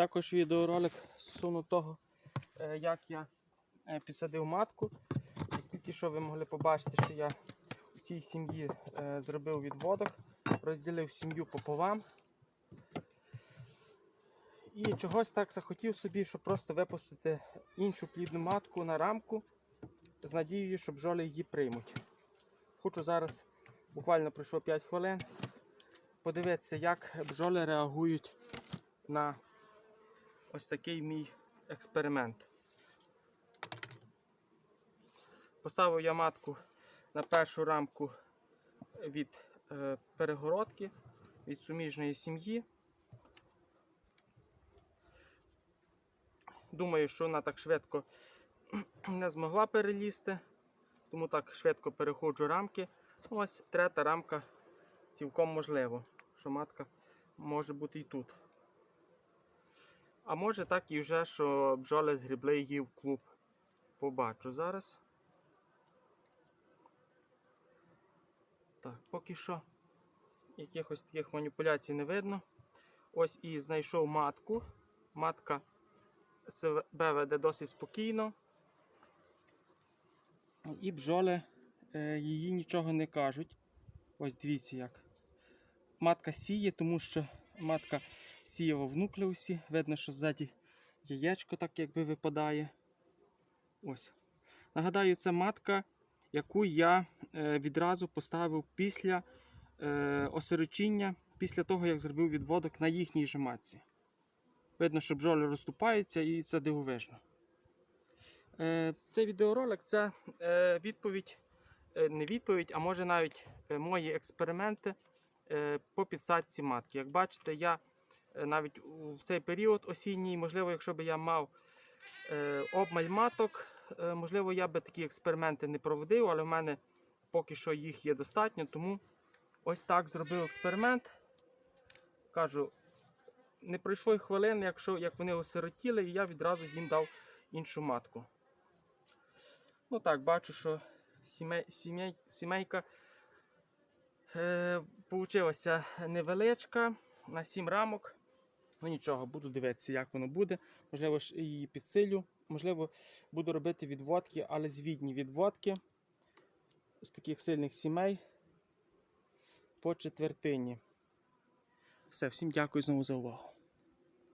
Також відеоролик стосовно того, е, як я е, підсадив матку. Як тільки що ви могли побачити, що я у цій сім'ї е, зробив відводок, розділив сім'ю пополам. І чогось так захотів собі, щоб просто випустити іншу плідну матку на рамку з надією, що бджоли її приймуть. Хочу зараз, буквально пройшло 5 хвилин, подивитися, як бджоли реагують на ось такий мій експеримент. Поставив я матку на першу рамку від е, перегородки, від суміжної сім'ї. Думаю, що вона так швидко не змогла перелізти, тому так швидко переходжу рамки. Ось третя рамка цілком можливо, що матка може бути і тут. А може так і вже, що бджоли згрібли її в клуб. Побачу зараз. Так, поки що якихось таких маніпуляцій не видно. Ось і знайшов матку. Матка себе веде досить спокійно. І бджоли е, її нічого не кажуть. Ось дивіться як. Матка сіє, тому що матка сіяла в нуклеусі. Видно, що ззаді яєчко так якби випадає. Ось. Нагадаю, це матка, яку я е, відразу поставив після е, осирочіння, після того, як зробив відводок на їхній же матці. Видно, що бджоли розступаються і це дивовижно. Е, Цей відеоролик це відповідь, не відповідь, а може навіть мої експерименти по підсадці матки. Як бачите, я е, навіть в цей період осінній, можливо, якщо б я мав е, обмаль маток, е, можливо, я би такі експерименти не проводив, але в мене поки що їх є достатньо, тому ось так зробив експеримент. Кажу, не пройшло й хвилин, якщо як вони осиротіли, і я відразу їм дав іншу матку. Ну так, бачу, що сімей, сімей, сімейка е, получилася невеличка на 7 рамок. Ну нічого, буду дивитися, як воно буде. Можливо, ж її підсилю. Можливо, буду робити відводки, але звідні відводки з таких сильних сімей по четвертині. Все, всім дякую знову за увагу.